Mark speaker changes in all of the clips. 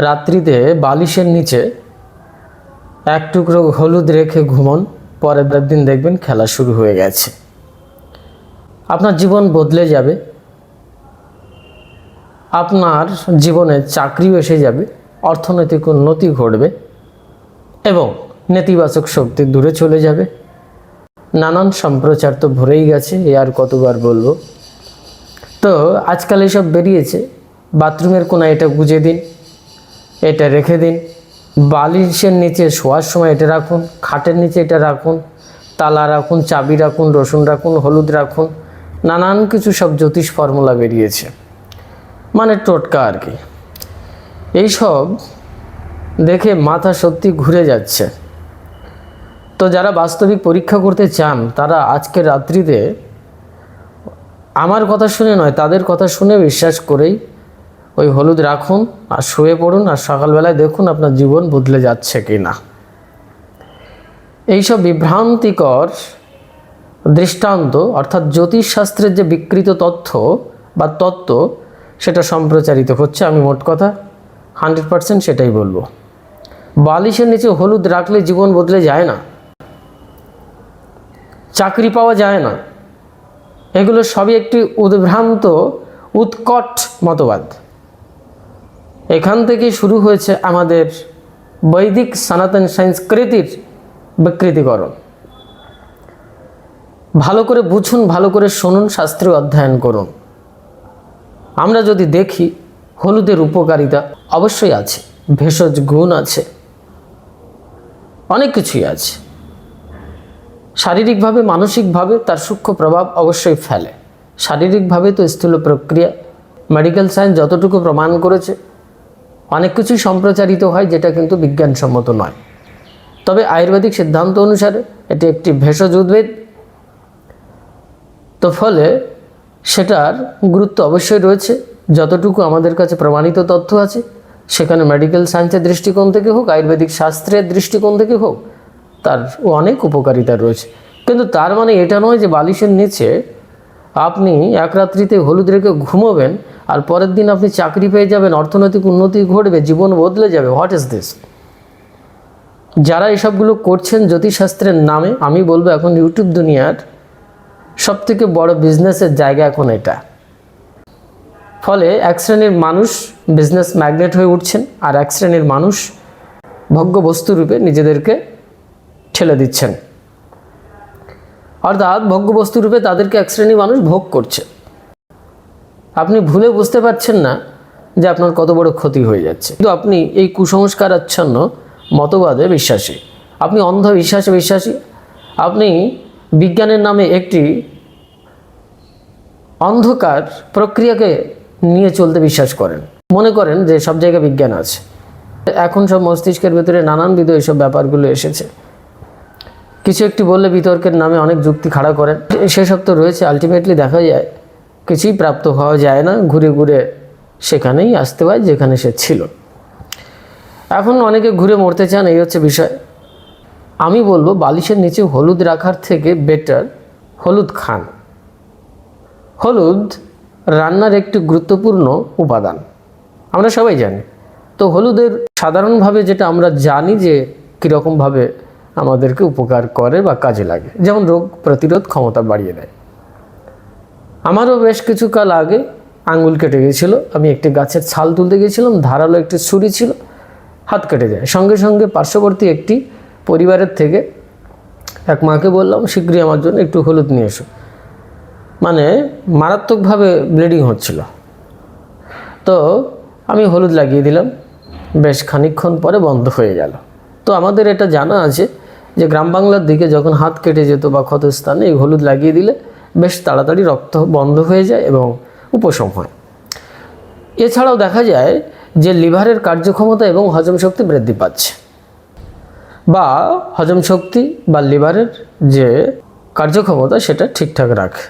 Speaker 1: রাত্রিতে বালিশের নিচে এক টুকরো হলুদ রেখে ঘুমন। পরের দিন দেখবেন খেলা শুরু হয়ে গেছে। আপনার জীবন বদলে যাবে। আপনার জীবনে চাকরিও এসে যাবে। অর্থনৈতিক উন্নতি ঘটবে এবং নেতিবাচক শক্তি দূরে চলে যাবে। নানান সম্প্রচার তো ভরেই গেছে, এ আর কতবার বলব। তো আজকাল এসব বেরিয়েছে। বাথরুমের কোনায় এটা গুজে দিন। এটা রেখে দিন। বালিশের নিচে শোয়ার সময় এটা রাখুন, খাটের নিচে এটা রাখুন, তালা রাখুন, চাবি রাখুন, রসুন রাখুন, হলুদ রাখুন, নানান কিছু সব জ্যোতিষ ফর্মুলা বেরিয়েছে। মানে টোটকা আর কি। এইসব দেখে মাথা সত্যি ঘুরে যাচ্ছে। তো যারা বাস্তবিক পরীক্ষা করতে চান, তারা আজকে রাত্রিতে আমার কথা শুনে নয়, তাদের কথা শুনে বিশ্বাস করেই ওই হলুদ রাখুন আর শুয়ে পড়ুন আর সকালবেলায় দেখুন আপনার জীবন বদলে যাচ্ছে কি না এইসব বিভ্রান্তিকর দৃষ্টান্ত অর্থাৎ জ্যোতিষশাস্ত্রের যে বিকৃত তথ্য বা তত্ত্ব, সেটা সম্প্রচারিত হচ্ছে, আমি মোট কথা হান্ড্রেড পারসেন্ট সেটাই বলব। বালিশের নিচে হলুদ রাখলে জীবন বদলে যায় না। চাকরি পাওয়া যায় না। এগুলো সবই একটি উদ্ভ্রান্ত, উৎকট মতবাদ। এখান থেকে শুরু হয়েছে আমাদের বৈদিক সনাতন সংস্কৃতির বিকৃতিকরণ। ভালো করে বুঝুন, ভালো করে শুনুন, শাস্ত্রীয় অধ্যয়ন করুন। আমরা যদি দেখি, হলুদের উপকারিতা অবশ্যই আছে, ভেষজ গুণ আছে, অনেক কিছুই আছে। শারীরিকভাবে, মানসিকভাবে তার সূক্ষ্ম প্রভাব অবশ্যই ফেলে। শারীরিকভাবে তো স্থূল প্রক্রিয়া মেডিকেল সায়েন্স যতটুকু প্রমাণ করেছে অনেক কিছুই সম্প্রচারিত হয় যেটা কিন্তু বিজ্ঞানসম্মত নয়। তবে আয়ুর্বেদিক সিদ্ধান্ত অনুসারে এটি একটি ভেষজ উদ্ভিদ। তো ফলে সেটার গুরুত্ব অবশ্যই রয়েছে। যতটুকু আমাদের কাছে প্রমাণিত তথ্য আছে, সেখানে মেডিকেল সায়েন্সের দৃষ্টিকোণ থেকে হোক, আয়ুর্বেদিক শাস্ত্রের দৃষ্টিকোণ থেকে হোক, তার অনেক উপকারিতা রয়েছে। কিন্তু তার মানে এটা নয় যে বালিশের নিচে আপনি এক রাত্রিতে হলুদ রেখে ঘুমোবেন আর পরের দিন আপনি চাকরি পেয়ে যাবেন, অর্থনৈতিক উন্নতি ঘটবে, জীবন বদলে যাবে। হোয়াট ইজ দিস যারা এসবগুলো করছেন জ্যোতিষশাস্ত্রের নামে, আমি বলব এখন ইউটিউব দুনিয়ার সব থেকে বড় বিজনেসের জায়গা এখন এটা। ফলে এক শ্রেণির মানুষ বিজনেস ম্যাগনেট হয়ে উঠছেন আর এক শ্রেণির মানুষ ভোগ্য বস্তুরূপে নিজেদেরকে ঠেলে দিচ্ছেন। অর্থাৎ ভোগ্য বস্তুরূপে তাদেরকে এক শ্রেণির মানুষ ভোগ করছে। আপনি ভুলে বুঝতে পারছেন না যে আপনার কত বড় ক্ষতি হয়ে যাচ্ছে। কিন্তু আপনি এই কুসংস্কার আচ্ছন্ন মতবাদে বিশ্বাসী। আপনি অন্ধবিশ্বাসে বিশ্বাসী। আপনি বিজ্ঞানের নামে একটি অন্ধকার প্রক্রিয়াকে নিয়ে চলতে বিশ্বাস করেন। মনে করেন যে সব জায়গায় বিজ্ঞান আছে। এখন সব মস্তিষ্কের ভেতরে নানানবিধ এইসব ব্যাপারগুলো এসেছে। কিছু একটি বললে বিতর্কের নামে অনেক যুক্তি খাড়া করেন। সেসব তো রয়েছে। আলটিমেটলি দেখা যায় কিছুই প্রাপ্ত হওয়া যায় না, ঘুরে ঘুরে সেখানেই আসতে হয় যেখানে সে ছিল। এখন অনেকে ঘুরে মরতে চান, এই হচ্ছে বিষয়। আমি বলব, বালিশের নিচে হলুদ রাখার থেকে বেটার হলুদ খান। হলুদ রান্নার একটি গুরুত্বপূর্ণ উপাদান। আমরা সবাই জানি। তো হলুদের সাধারণভাবে যেটা আমরা জানি যে কীরকমভাবে আমাদেরকে উপকার করে বা কাজে লাগে। যেমন রোগ প্রতিরোধ ক্ষমতা বাড়িয়ে দেয়। আমারও বেশ কিছু কাল আগে আঙুল কেটে গিয়েছিল। আমি একটি গাছের ছাল তুলতে গিয়েছিলাম, ধারালো একটি ছুরি ছিল, হাত কেটে যায়। সঙ্গে সঙ্গে পার্শ্ববর্তী একটি পরিবারের থেকে এক মাকে বললাম শীঘ্রই আমার জন্য একটু হলুদ নিয়ে এসো। মানে মারাত্মকভাবে ব্লিডিং হচ্ছিল। তো আমি হলুদ লাগিয়ে দিলাম। বেশ খানিকক্ষণ পরে বন্ধ হয়ে গেল। তো আমাদের এটা জানা আছে যে গ্রাম বাংলার দিকে যখন হাত কেটে যেত বা ক্ষতস্থানে, এই হলুদ লাগিয়ে দিলে বেশ তাড়াতাড়ি রক্ত বন্ধ হয়ে যায় এবং উপশম হয়। এছাড়াও দেখা যায় যে লিভারের কার্যক্ষমতা এবং হজম শক্তি বৃদ্ধি পাচ্ছে বা হজম শক্তি বা লিভারের যে কার্যক্ষমতা সেটা ঠিকঠাক রাখে।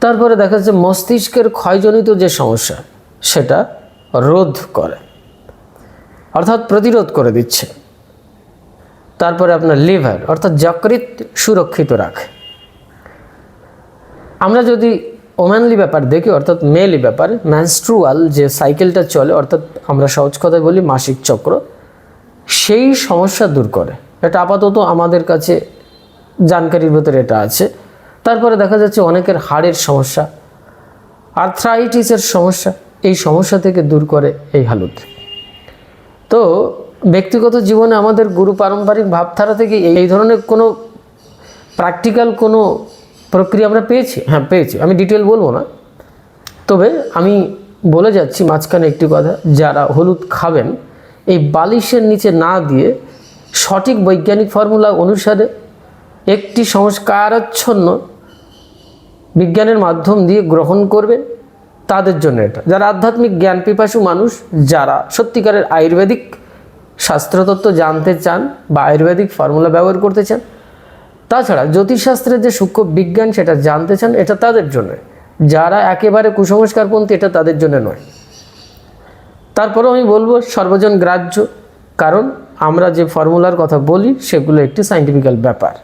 Speaker 1: তারপরে দেখা যাচ্ছে মস্তিষ্কের ক্ষয়জনিত যে সমস্যা সেটা রোধ করে, অর্থাৎ প্রতিরোধ করে দিচ্ছে। তারপরে আপনার লিভার অর্থাৎ যকৃত সুরক্ষিত রাখে। আমরা যদি ওম্যানলি ব্যাপার দেখি, অর্থাৎ মেলি ব্যাপার ম্যানস্ট্রুয়াল যে সাইকেলটা চলে, অর্থাৎ আমরা সহজ কথায় বলি মাসিক চক্র, সেই সমস্যা দূর করে। এটা আপাতত আমাদের কাছে জানকারির ভেতরে এটা আছে। তারপরে দেখা যাচ্ছে অনেকের হাড়ের সমস্যা আর্থ্রাইটিসের সমস্যা, এই সমস্যা থেকে দূর করে এই হালুদ তো ব্যক্তিগত জীবনে আমাদের গুরু পারম্পরিক ভাবধারা থেকে এই- ধরনের কোনো প্র্যাকটিক্যাল কোনো প্রক্রিয়া আমরা পেয়েছি হ্যাঁ পেয়েছি। আমি ডিটেল বলব না। তবে আমি বলে যাচ্ছি মাঝখানে একটি কথা, যারা হলুদ খাবেন, এই বালিশের নিচে না দিয়ে সঠিক বৈজ্ঞানিক ফর্মুলা অনুসারে একটি সংস্কারাচ্ছন্ন বিজ্ঞানের মাধ্যম দিয়ে গ্রহণ করবেন, তাদের জন্য এটা। যারা আধ্যাত্মিক জ্ঞান পিপাসু মানুষ, যারা সত্যিকারের আয়ুর্বেদিক শাস্ত্রতত্ত্ব জানতে চান বা আয়ুর্বেদিক ফর্মুলা ব্যবহার করতে চান তাছাড়া জ্যোতিষশাস্ত্রের যে সূক্ষ্ম বিজ্ঞান সেটা জানতে চান, এটা তাদের জন্য। যারা একেবারে কুসংস্কারপন্থী, এটা তাদের জন্য নয়। তারপরেও আমি বলব, সর্বজন গ্রাহ্য। কারণ আমরা যে ফর্মুলার কথা বলি, সেগুলো একটি সাইন্টিফিক্যাল ব্যাপার।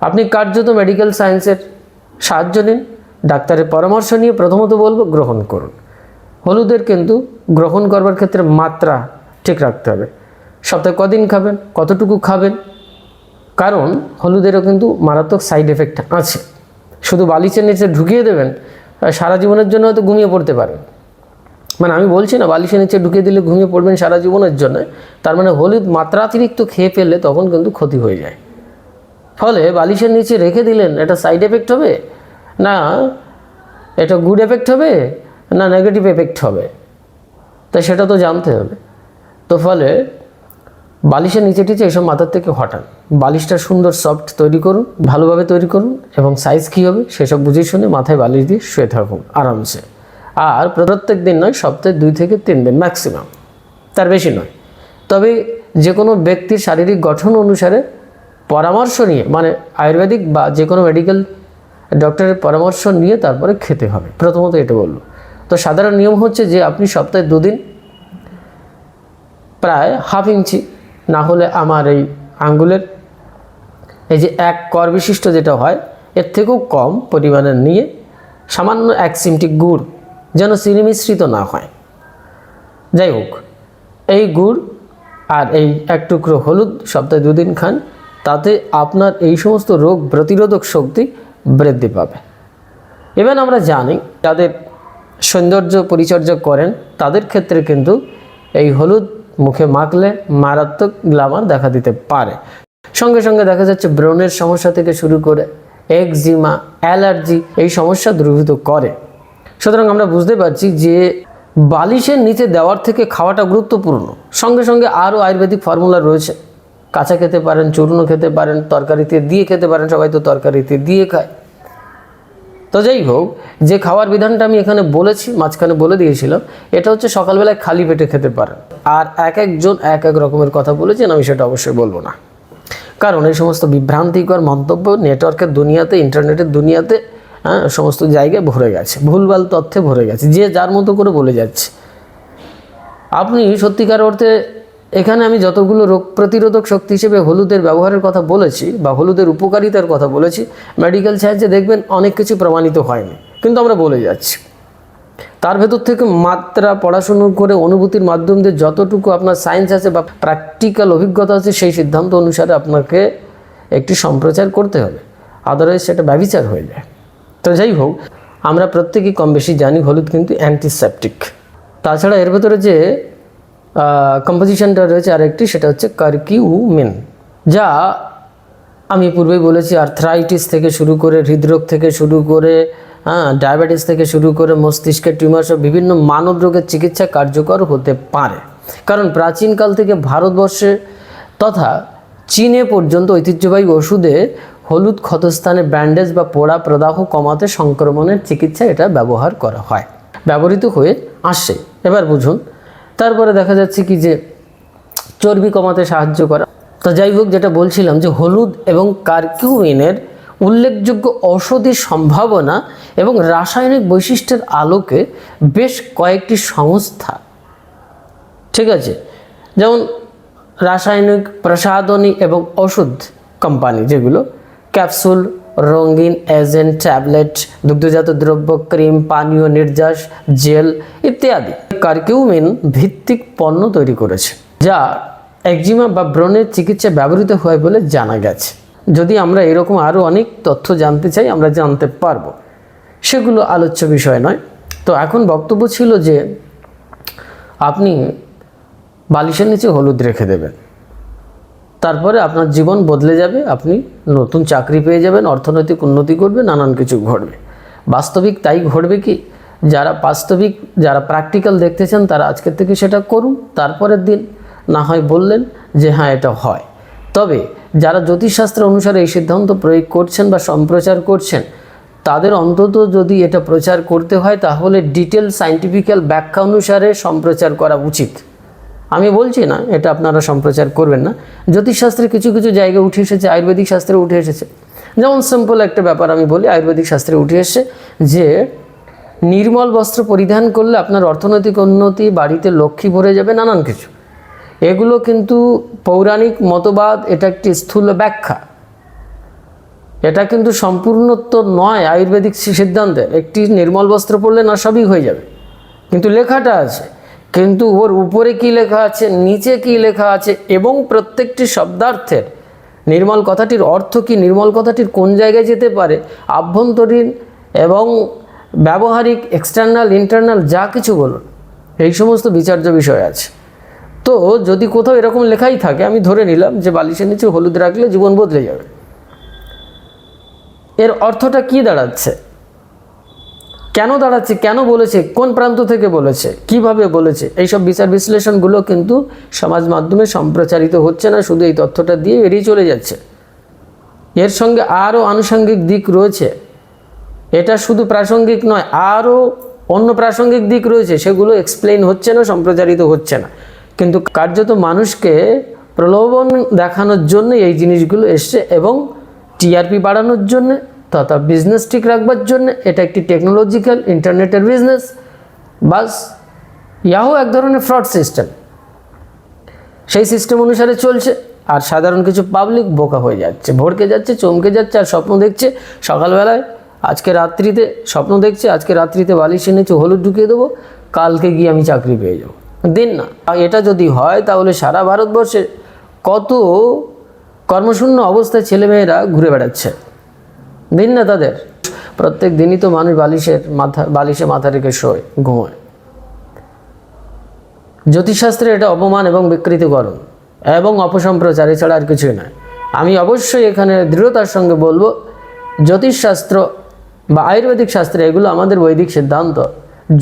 Speaker 1: আপনি কার্যত মেডিকেল সায়েন্সের সাহায্য নিন, ডাক্তারের পরামর্শ নিয়ে প্রথমত বলব, গ্রহণ করুন। হলুদের কিন্তু গ্রহণ করবার ক্ষেত্রে মাত্রা ঠিক রাখতে হবে। সপ্তাহে কদিন খাবেন, কতটুকু খাবেন কারণ হলুদেরও কিন্তু মারাত্মক সাইড এফেক্ট আছে। শুধু বালিশের নিচে ঢুকিয়ে দেবেন সারা জীবনের জন্য হয়তো ঘুমিয়ে পড়তে পারেন। মানে আমি বলছি না, বালিশের নিচে ঢুকিয়ে দিলে ঘুমিয়ে পড়বেন সারা জীবনের জন্য, তার মানে হলুদ মাত্রাতিরিক্ত খেয়ে ফেললে তখন কিন্তু ক্ষতি হয়ে যায়। ফলে বালিশের নিচে রেখে দিলেন, এটা সাইড এফেক্ট হবে? না, এটা গুড এফেক্ট হবে? না নেগেটিভ এফেক্ট হবে? তাই সেটা তো জানতে হবে। তো ফলে বালিশের নিচে টিচে এসব মাথার থেকে হটান। বালিশটা সুন্দর সফট তৈরি করুন, ভালোভাবে তৈরি করুন এবং সাইজ কী হবে সেসব বুঝে শুনে মাথায় বালিশ দিয়ে শুয়ে থাকুন আরামসে। আর প্রত্যেক দিন নয়, সপ্তাহে দুই থেকে তিন দিন ম্যাক্সিমাম তার বেশি নয়। তবে যে কোনো ব্যক্তির শারীরিক গঠন অনুসারে পরামর্শ নিয়ে মানে আয়ুর্বেদিক বা যে কোনো মেডিকেল ডক্টরের পরামর্শ নিয়ে তারপরে খেতে হবে। প্রথমত এটা বলল। তো সাধারণ নিয়ম হচ্ছে যে আপনি সপ্তাহে দুদিন প্রায় হাফ ইঞ্চি না হলে আমার এই আঙ্গুলের এই যে এক কর বিশিষ্ট যেটা হয়, এর থেকেও কম পরিমাণে নিয়ে সামান্য এক চিমটি গুড় যেন চিনি মিশ্রিত না হয়। যাই হোক, এই গুড় আর এই এক টুকরো হলুদ সপ্তাহে দুদিন খান, তাতে আপনার এই সমস্ত রোগ প্রতিরোধক শক্তি বৃদ্ধি পাবে। ইভেন আমরা জানি যাদের সৌন্দর্য পরিচর্যা করেন, তাদের ক্ষেত্রে কিন্তু এই হলুদ মুখে মাখলে মারাত্মক গ্লামার দেখা দিতে পারে। সঙ্গে সঙ্গে দেখা যাচ্ছে, ব্রণের সমস্যা থেকে শুরু করে একজিমা, অ্যালার্জি এই সমস্যা দূরীভূত করে। সুতরাং আমরা বুঝতে পারছি যে বালিশের নিচে দেওয়ার থেকে খাওয়াটা গুরুত্বপূর্ণ। সঙ্গে সঙ্গে আরও আয়ুর্বেদিক ফর্মুলা রয়েছে। কাঁচা খেতে পারেন, চূর্ণ খেতে পারেন, তরকারিতে দিয়ে খেতে পারেন, সবাই তো তরকারিতে দিয়ে খায়। তো যাই হোক, যে খাওয়ার বিধানটা আমি এখানে বলেছি, মাঝখানে বলে দিয়েছিলাম, এটা হচ্ছে সকালবেলায় খালি পেটে খেতে পারেন। আর এক একজন এক এক রকমের কথা বলেছেন, আমি সেটা অবশ্যই বলব না। কারণ এই সমস্ত বিভ্রান্তিকর মন্তব্য নেটওয়ার্কের দুনিয়াতে, ইন্টারনেটের দুনিয়াতে হ্যাঁ সমস্ত জায়গায় ভরে গেছে। ভুলভাল তথ্যে ভরে গেছে। যে যার মতো করে বলে যাচ্ছে। আপনি সত্যিকার অর্থে এখানে আমি যতগুলো রোগ প্রতিরোধক শক্তি হিসেবে হলুদের ব্যবহারের কথা বলেছি বা হলুদের উপকারিতার কথা বলেছি মেডিকেল সায়েন্সে দেখবেন অনেক কিছু প্রমাণিত হয়নি। কিন্তু আমরা বলে যাচ্ছি। তার ভেতর থেকে মাত্রা, পড়াশুনো করে অনুভূতির মাধ্যম দিয়ে যতটুকু আপনার সায়েন্স আছে বা প্র্যাকটিক্যাল অভিজ্ঞতা আছে, সেই সিদ্ধান্ত অনুসারে আপনাকে একটি সম্প্রচার করতে হবে। আদারওয়াইজ সেটা ব্যবিচার হয়ে যায়। তো যাই হোক, আমরা প্রত্যেকেই কম বেশি জানি হলুদ কিন্তু অ্যান্টিসেপটিক তাছাড়া এর ভেতরে যে কম্পোজিশনটা রয়েছে আরেকটি, সেটা হচ্ছে কার্কিউমিন যা আমি পূর্বেই বলেছি আর্থ্রাইটিস থেকে শুরু করে হৃদরোগ থেকে শুরু করে হ্যাঁ ডায়াবেটিস থেকে শুরু করে মস্তিষ্কের টিউমার সব বিভিন্ন মানব রোগের চিকিৎসা কার্যকর হতে পারে। কারণ প্রাচীনকাল থেকে ভারতবর্ষে তথা চীনে পর্যন্ত ঐতিহ্যবাহী ওষুধে হলুদ ক্ষতস্থানে ব্যান্ডেজ বা পোড়া প্রদাহ কমাতে সংক্রমণের চিকিৎসা এটা ব্যবহার করা হয়। ব্যবহৃত হয়ে আসে। এবার বুঝুন তারপরে দেখা যাচ্ছে কি যে চর্বি কমাতে সাহায্য করা। তো যাই হোক যেটা বলছিলাম যে হলুদ এবং কার্কিউমিনের উল্লেখযোগ্য ঔষধি সম্ভাবনা এবং রাসায়নিক বৈশিষ্ট্যের আলোকে বেশ কয়েকটি সংস্থা। ঠিক আছে? যেমন রাসায়নিক, প্রসাধনী এবং ওষুধ কোম্পানি যেগুলো, ক্যাপসুল রঙিন এজেন্ট, ট্যাবলেট, দুগ্ধজাত দ্রব্য, ক্রিম, পানীয় নির্যাস, জেল ইত্যাদি কার্কিউমিন ভিত্তিক পণ্য তৈরি করেছে, যা একজিমা বা ব্রণের চিকিৎসায় ব্যবহৃত হয় বলে জানা গেছে। যদি আমরা এরকম আরও অনেক তথ্য জানতে চাই, আমরা জানতে পারব। সেগুলো আলোচ্য বিষয় নয়। তো এখন বক্তব্য ছিল যে, আপনি বালিশের নিচে হলুদ রেখে দেবেন। তারপরে আপনার জীবন বদলে যাবে, আপনি নতুন চাকরি পেয়ে যাবেন, অর্থনৈতিক উন্নতি করবে নানান কিছু ঘটবে। বাস্তবিক তাই ঘটবে কি? যারা বাস্তবিক, যারা প্র্যাকটিক্যাল দেখতে চান, তারা আজকের থেকে সেটা করুন, তারপরের দিন না হয় বললেন যে হ্যাঁ এটা হয়। তবে যারা জ্যোতিষশাস্ত্র অনুসারে এই সিদ্ধান্ত প্রয়োগ করছেন বা সম্প্রচার করছেন, তাদের অন্তত যদি এটা প্রচার করতে হয়, তাহলে ডিটেল সাইন্টিফিক্যাল ব্যাখ্যা অনুসারে সম্প্রচার করা উচিত। আমি বলছি না, এটা আপনারা সম্প্রচার করবেন না। জ্যোতিষশাস্ত্রে কিছু কিছু জায়গায় উঠে এসেছে, আয়ুর্বেদিক শাস্ত্রে উঠে এসেছে। যেমন সিম্পল একটা ব্যাপার আমি বলি, আয়ুর্বেদিক শাস্ত্রে উঠে এসেছে যে, নির্মল বস্ত্র পরিধান করলে আপনার অর্থনৈতিক উন্নতি, বাড়িতে লক্ষ্মী ভরে যাবে, নানান কিছু। এগুলো কিন্তু পৌরাণিক মতবাদ, এটা একটি স্থূল ব্যাখ্যা। এটা কিন্তু সম্পূর্ণত্ব নয় আয়ুর্বেদিক সিদ্ধান্তের একটি নির্মল বস্ত্র পরলে না সবই হয়ে যাবে। কিন্তু লেখাটা আছে। কিন্তু ওর উপরে কি লেখা আছে, নিচে কি লেখা আছে এবং প্রত্যেকটি শব্দার্থের নির্মল কথাটির অর্থ কি, নির্মল কথাটির কোন জায়গায় যেতে পারে, আভ্যন্তরীণ এবং ব্যবহারিক এক্সটার্নাল ইন্টারনাল যা কিছু বলুন, এই সমস্ত বিচার্য বিষয় আছে। তো যদি কোথাও এরকম লেখাই থাকে, আমি ধরে নিলাম যে বালিশের নিচে হলুদ রাখলে জীবন বদলে যাবে। এর অর্থটা কি দাঁড়াচ্ছে? কেন দাঁড়াচ্ছে, কেন বলেছে, কোন প্রান্ত থেকে বলেছে, কীভাবে বলেছে, এইসব বিচার বিশ্লেষণগুলো কিন্তু সমাজ মাধ্যমে সম্প্রচারিত হচ্ছে না, শুধু এই তথ্যটা দিয়ে এড়িয়ে চলে যাচ্ছে। এর সঙ্গে আরও আনুষঙ্গিক দিক রয়েছে। এটা শুধু প্রাসঙ্গিক নয়, আরও অন্য প্রাসঙ্গিক দিক রয়েছে, সেগুলো এক্সপ্লেইন হচ্ছে না, সম্প্রচারিত হচ্ছে না। কিন্তু কার্যত মানুষকে প্রলোভন দেখানোর জন্য এই জিনিসগুলো এসছে এবং টিআরপি বাড়ানোর জন্য তথা বিজনেস ঠিক রাখবার জন্য এটা একটি টেকনোলজিক্যাল ইন্টারনেটের বিজনেস বাস, ইয়াহু এক ধরনের ফ্রড সিস্টেম সেই সিস্টেম অনুসারে চলছে, আর সাধারণ কিছু পাবলিক বোকা হয়ে যাচ্ছে। ভড়কে যাচ্ছে, চমকে যাচ্ছে, আর স্বপ্ন দেখছে সকালবেলায়। আজকে রাত্রিতে স্বপ্ন দেখছে, আজকে রাত্রিতে বালিশ এনেছে, হলুদ ঢুকিয়ে দেবো, কালকে গিয়ে আমি চাকরি পেয়ে যাব। দিন না। এটা যদি হয়, তাহলে সারা ভারতবর্ষে কত কর্মশূন্য অবস্থায় ছেলেমেয়েরা ঘুরে বেড়াচ্ছে। দিন না তাদের। প্রত্যেক দিনই তো মানুষ বালিশের মাথা বালিশে মাথা রেখে শোয়, ঘুমোয়। জ্যোতিষশাস্ত্রে এটা অপমান এবং বিকৃতিকরণ এবং অপসম্প্রচার এছাড়া আর কিছুই নয়। আমি অবশ্যই এখানে দৃঢ়তার সঙ্গে বলব, জ্যোতিষশাস্ত্র বা আয়ুর্বেদিক শাস্ত্রে এগুলো আমাদের বৈদিক সিদ্ধান্ত।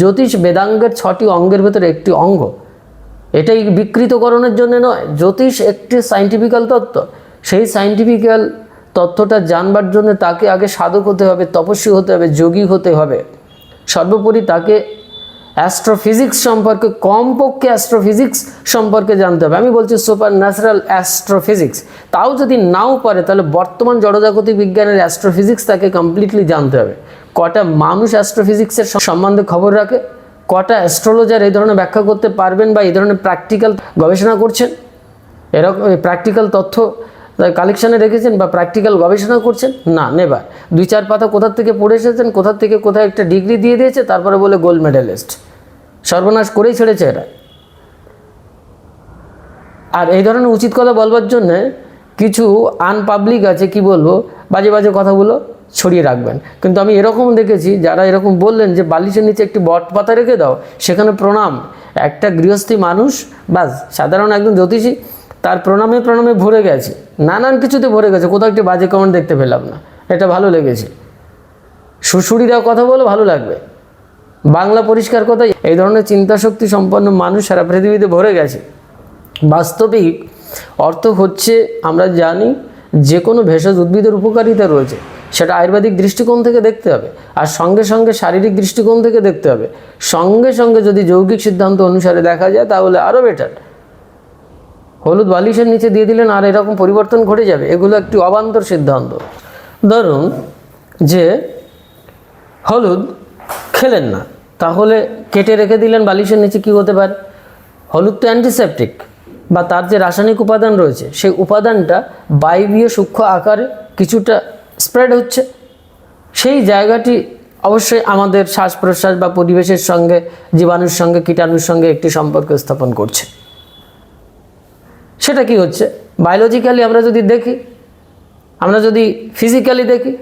Speaker 1: জ্যোতিষ বেদাঙ্গের ছটি অঙ্গের ভেতরে একটি অঙ্গ। এটাই বিকৃতকরণের জন্য নয়, জ্যোতিষ একটি সাইন্টিফিক্যাল তত্ত্ব। সেই সাইন্টিফিক্যাল তথ্যটা জানবার জন্য তাকে আগে সাধক হতে হবে, তপস্বী হতে হবে, যোগী হতে হবে। সর্বোপরি তাকে অ্যাস্ট্রোফিজিক্স সম্পর্কে, কমপক্ষে অ্যাস্ট্রোফিজিক্স সম্পর্কে জানতে হবে। আমি বলছি সুপার ন্যাচারাল অ্যাস্ট্রোফিজিক্স তাও যদি নাও পারে, তাহলে বর্তমান জড়জাগতিক বিজ্ঞানের অ্যাস্ট্রোফিজিক্স তাকে কমপ্লিটলি জানতে হবে। কটা মানুষ অ্যাস্ট্রোফিজিক্সের সম্বন্ধে খবর রাখে? কটা অ্যাস্ট্রোলজার এই ধরনের ব্যাখ্যা করতে পারবেন বা এই ধরনের প্র্যাকটিক্যাল গবেষণা করছেন? এরকম প্র্যাকটিক্যাল তথ্য কালেকশানে রেখেছেন বা প্র্যাকটিক্যাল গবেষণা করছেন? না নেবার দুই চার পাতা কোথার থেকে পড়ে এসেছেন কোথার থেকে কোথায় একটা ডিগ্রি দিয়ে দিয়েছে, তারপরে বলে গোল্ড মেডেলিস্ট সর্বনাশ করেই ছেড়েছে এরা। আর এই ধরনের উচিত কথা বলবার জন্যে কিছু আনপাবলিক আছে, কি বলব, বাজে বাজে কথাগুলো ছড়িয়ে রাখবেন। কিন্তু আমি এরকম দেখেছি, যারা এরকম বললেন যে বালিশের নিচে একটি বট পাতা রেখে দাও, সেখানে প্রণাম। একটা গৃহস্থী মানুষ, বাস, সাধারণ একজন জ্যোতিষী তার প্রণামে প্রণামে ভরে গেছে। নানান কিছুতে ভরে গেছে, কোথাও একটি বাজে কমেন্ট দেখতে পেলাম না। এটা ভালো লেগেছে। সুশুড়ি কথা বলে, ভালো লাগবে। বাংলা পরিষ্কার কথা, এই ধরনের চিন্তাশক্তি সম্পন্ন মানুষ সারা পৃথিবীতে ভরে গেছে। বাস্তবিক অর্থ হচ্ছে, আমরা জানি যে কোনো ভেষজ উদ্ভিদের উপকারিতা রয়েছে। সেটা আয়ুর্বেদিক দৃষ্টিকোণ থেকে দেখতে হবে। আর সঙ্গে সঙ্গে শারীরিক দৃষ্টিকোণ থেকে দেখতে হবে। সঙ্গে সঙ্গে যদি যৌগিক সিদ্ধান্ত অনুসারে দেখা যায়, তাহলে আরও বেটার হলুদ বালিশের নিচে দিয়ে দিলেন আর এরকম পরিবর্তন ঘটে যাবে। এগুলো একটি অবান্তর সিদ্ধান্ত। ধরুন যে হলুদ খেলেন না, তাহলে কেটে রেখে দিলেন বালিশের নিচে কী হতে পারে? হলুদ তো অ্যান্টিসেপটিক বা তার যে রাসায়নিক উপাদান রয়েছে, সেই উপাদানটা বায়বীয় সূক্ষ্ম আকারে কিছুটা স্প্রেড হচ্ছে। সেই জায়গাটি অবশ্যই আমাদের শ্বাস প্রশ্বাস বা পরিবেশের সঙ্গে, জীবাণুর সঙ্গে, কীটাণুর সঙ্গে একটি সম্পর্ক স্থাপন করছে। সেটা কি হচ্ছে? বায়োলজিক্যালি আমরা যদি দেখি, আমরা যদি ফিজিক্যালি দেখি,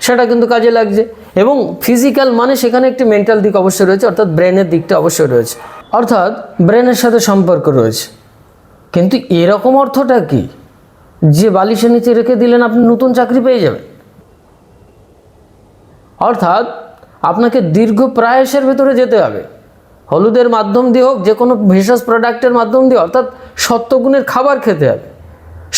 Speaker 1: সেটা কিন্তু কাজে লাগছে। এবং ফিজিক্যাল মানে সেখানে একটি মেন্টাল দিক অবশ্যই রয়েছে, অর্থাৎ ব্রেনের দিকটা অবশ্যই রয়েছে। অর্থাৎ ব্রেনের সাথে সম্পর্ক রয়েছে। কিন্তু এরকম অর্থটা কি? যে বালিশের নিচে রেখে দিলেন, আপনি নতুন চাকরি পেয়ে যাবেন। অর্থাৎ আপনাকে দীর্ঘ প্রায়সের ভেতরে যেতে হবে। হলুদের মাধ্যম দিয়ে হোক যে কোনো ভেষজ প্রোডাক্টের মাধ্যম দিয়ে, অর্থাৎ সত্যগুণের খাবার খেতে হবে,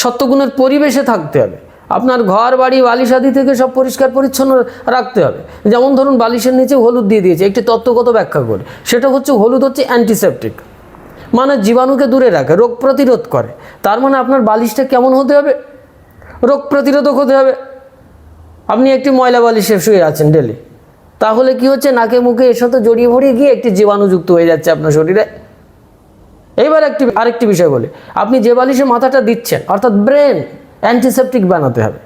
Speaker 1: সত্যগুণের পরিবেশে থাকতে হবে, আপনার ঘর, বাড়ি বালিশ আদি থেকে সব পরিষ্কার পরিচ্ছন্ন রাখতে হবে। যেমন ধরুন, বালিশের নিচে হলুদ দিয়ে দিয়েছে, একটি তত্ত্বগত ব্যাখ্যা করে, সেটা হচ্ছে হলুদ হচ্ছে অ্যান্টিসেপটিক মানে জীবাণুকে দূরে রাখে, রোগ প্রতিরোধ করে, তার মানে আপনার বালিশটা কেমন হতে হবে? রোগ প্রতিরোধক হতে হবে। আপনি একটি ময়লা বালিশে শুয়ে আছেন, ডেলি। তাহলে কি হচ্ছে? নাকে মুখে এর সাথে জড়িয়ে ভরিয়ে গিয়ে একটি জীবাণুযুক্ত হয়ে যাচ্ছে আপনার শরীরে। এইবার একটি আরেকটি বিষয় বলি। আপনি যে বালিশে মাথাটা দিচ্ছেন, অর্থাৎ ব্রেন অ্যান্টিসেপটিক বানাতে হবে।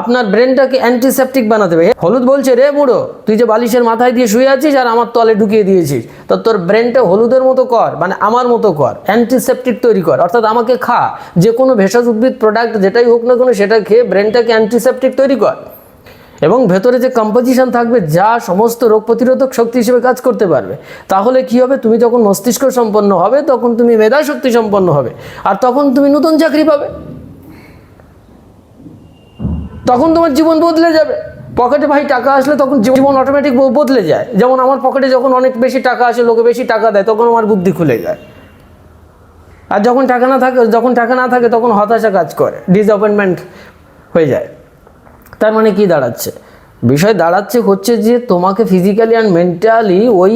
Speaker 1: আপনার ব্রেনটাকে অ্যান্টিসেপটিক বানাতে হবে। হলুদ বলছে, রে বুড়ো, তুই যে বালিশের মাথায় দিয়ে শুয়ে আছিস আর আমার তলে ঢুকিয়ে দিয়েছিস, তো তোর ব্রেনটা হলুদের মতো কর মানে আমার মতো কর অ্যান্টিসেপটিক তৈরি কর, অর্থাৎ আমাকে খা। যে কোনো ভেষজ উদ্ভিদ প্রোডাক্ট যেটাই হোক না কোনো, সেটা খেয়ে ব্রেনটাকে অ্যান্টিসেপটিক তৈরি কর। এবং ভেতরে যে কম্পোজিশন থাকবে, যা সমস্ত রোগ প্রতিরোধক শক্তি হিসেবে কাজ করতে পারবে, তাহলে কি হবে? তুমি যখন মস্তিষ্ক সম্পন্ন হবে, তখন তুমি মেধা শক্তি সম্পন্ন হবে, আর তখন তুমি নতুন চাকরি পাবে। তখন তোমার জীবন বদলে যাবে। পকেটে ভাই টাকা আসলে তখন জীবন অটোমেটিক বদলে যায়। যেমন আমার পকেটে যখন অনেক বেশি টাকা আসে, লোকে বেশি টাকা দেয়, তখন আমার বুদ্ধি খুলে যায়। আর যখন টাকা না থাকে, যখন টাকা না থাকে, তখন হতাশা কাজ করে ডিসঅ্যাপয়েন্টমেন্ট হয়ে যায়। তার মানে কি দাঁড়াচ্ছে? বিষয় দাঁড়াচ্ছে হচ্ছে যে তোমাকে ফিজিক্যালি অ্যান্ড মেন্টালি ওই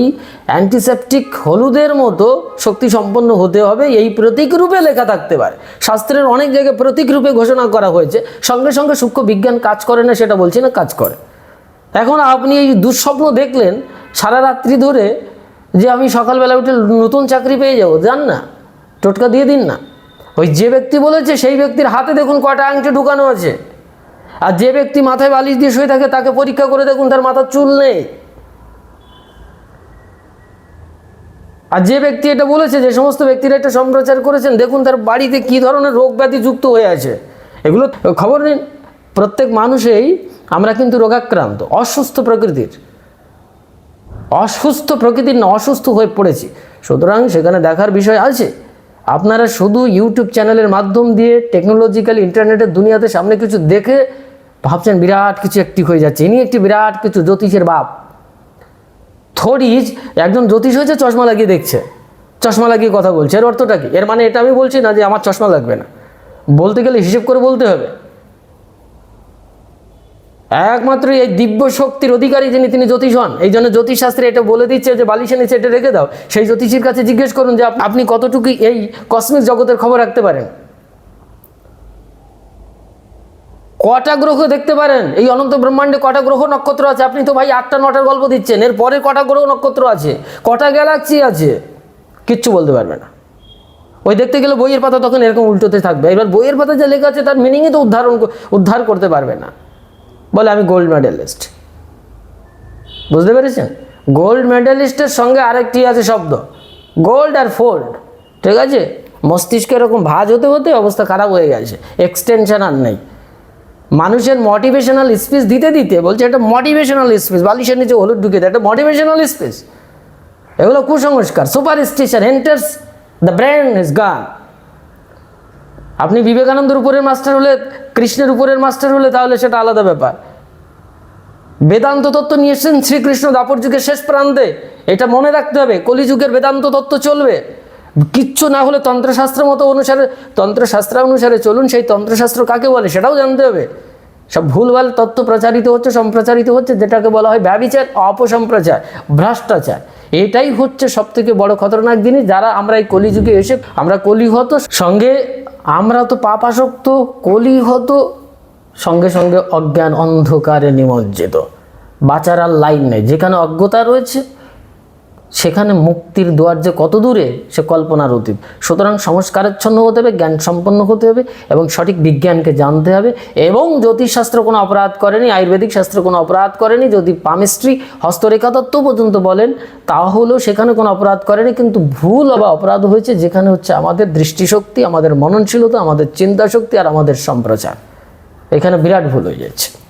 Speaker 1: অ্যান্টিসেপটিক হলুদের মতো শক্তি সম্পন্ন হতে হবে, এই প্রতীক রূপে লেখা থাকতে পারে। শাস্ত্রের অনেক জায়গায় প্রতীক রূপে ঘোষণা করা হয়েছে। সঙ্গে সঙ্গে সূক্ষ্ম বিজ্ঞান কাজ করে না সেটা বলছি না, কাজ করে। এখন আপনি এই দুঃস্বপ্ন দেখলেন সারা রাত্রি ধরে যে আমি সকালবেলা উঠে নতুন চাকরি পেয়ে যাব, জান না? টোটকা দিয়ে দিন না। ওই যে ব্যক্তি বলেছে, সেই ব্যক্তির হাতে দেখুন কটা আংটি ঢুকানো আছে। আর যে ব্যক্তি মাথায় বালিশ দিয়ে শুয়ে থাকে, তাকে পরীক্ষা করে দেখুন, তার মাথার চুল নেই। আর যে ব্যক্তি এটা বলেছে, যে সমস্ত ব্যক্তিরা এটা সম্প্রচার করেছেন, দেখুন তার বাড়িতে কি ধরনের রোগ ব্যাধি যুক্ত হয়ে আছে। এগুলো খবর নিন। প্রত্যেক মানুষেই আমরা কিন্তু রোগাক্রান্ত, অসুস্থ প্রকৃতির। অসুস্থ প্রকৃতির না, অসুস্থ হয়ে পড়েছি। সুতরাং সেখানে দেখার বিষয় আছে। আপনারা শুধু ইউটিউব চ্যানেলের মাধ্যম দিয়ে টেকনোলজিক্যাল ইন্টারনেটের দুনিয়াতে সামনে কিছু দেখে ভাবছেন বিরাট কিছু একটি হয়ে যাচ্ছে। ইনি একটি বিরাট কিছু জ্যোতিষের বাপ। থরিজ একজন জ্যোতিষ হয়েছে, চশমা লাগিয়ে দেখছে। চশমা লাগিয়ে কথা বলছে। এর অর্থটা কি? এর মানে এটা আমি বলছি না যে আমার চশমা লাগবে না। বলতে গেলে হিসেব করে বলতে হবে। একমাত্র এই দিব্য শক্তির অধিকারী যিনি, তিনি জ্যোতিষ হন। এই জন্য জ্যোতিষশাস্ত্রে এটা বলে দিচ্ছে যে বালিশের নিচে এটা রেখে দাও। সেই জ্যোতিষীর কাছে জিজ্ঞেস করুন যে আপনি কতটুকু এই কসমিক জগতের খবর রাখতে পারেন? কটা গ্রহ দেখতে পারেন? এই অনন্ত ব্রহ্মাণ্ডে কটা গ্রহ নক্ষত্র আছে? আপনি তো ভাই আটটা, নটার গল্প দিচ্ছেন। এর পরে কটা গ্রহ নক্ষত্র আছে? কটা গ্যালাক্সি আছে? কিচ্ছু বলতে পারবে না। ওই দেখতে গেলে বইয়ের পাতা তখন এরকম উল্টোতে থাকবে। এবার বইয়ের পাতা যা লেখা আছে, তার মিনিংই তো উদ্ধারণ উদ্ধার করতে পারবে না। বলে, আমি গোল্ড মেডেলিস্ট বুঝতে পেরেছেন? গোল্ড মেডেলিস্টের সঙ্গে আরেকটি আছে শব্দ। গোল্ড আর ফোল্ড ঠিক আছে? মস্তিষ্ক এরকম ভাজ হতে হতে অবস্থা খারাপ হয়ে গেছে। এক্সটেনশন আর নেই। মানুষের মোটিভেশনাল স্পিচ দিতে দিতে বলছে, এটা মোটিভেশনাল স্পিচ বালিশের নিচে হলুদ ঢুকে দেয়। এটা মোটিভেশনাল স্পিচ এগুলো কুসংস্কার। Superstition enters the brain is gone আপনি বিবেকানন্দের উপরের মাস্টার হলে, কৃষ্ণের উপরের মাস্টার হলে তাহলে সেটা আলাদা ব্যাপার। বেদান্ত তত্ত্ব নিয়ে এসেছেন শ্রীকৃষ্ণ দাপর যুগের শেষ প্রান্তে। এটা মনে রাখতে হবে, কলিযুগের বেদান্ত তত্ত্ব চলবে। কিচ্ছু না হলে তন্ত্রশাস্ত্র মতো অনুসারে, তন্ত্রশাস্ত্র অনুসারে চলুন, সেই তন্ত্রশাস্ত্র কাকে বলে সেটাও জানতে হবে। সব ভুলভাল তত্ত্ব প্রচারিত হচ্ছে, সম্প্রচারিত হচ্ছে, যেটাকে বলা হয় ব্যবিচার, অপসম্প্রচার, ভ্রষ্টাচার। এটাই হচ্ছে সব থেকে বড় খতরনাক জিনিস। যারা আমরা এই কলিযুগে এসে, আমরা কলি কলিহত, সঙ্গে আমরা তো পাপাসক্ত, কলিহত, সঙ্গে সঙ্গে অজ্ঞান অন্ধকারে নিমজ্জিত। বাঁচার আর লাইন নেই। যেখানে অজ্ঞতা রয়েছে সেখানে মুক্তির দুয়ার যে কত দূরে, সে কল্পনার অতীত। সুতরাং সংস্কারাচ্ছন্ন হতে হবে জ্ঞান সম্পন্ন হতে হবে এবং সঠিক বিজ্ঞানকে জানতে হবে এবং জ্যোতিষশাস্ত্র কোনো অপরাধ করেনি, আয়ুর্বেদিক শাস্ত্র কোনো অপরাধ করেনি, যদি পামিস্ট্রি হস্তরেখা তত্ত্ব পর্যন্ত বলেন, তাহলেও সেখানে কোনো অপরাধ করেনি, কিন্তু ভুল বা অপরাধ হয়েছে, যেখানে হচ্ছে আমাদের দৃষ্টিশক্তি, আমাদের মননশীলতা, আমাদের চিন্তাশক্তি আর আমাদের সম্প্রচার। এখানে বিরাট ভুল হয়ে যাচ্ছে।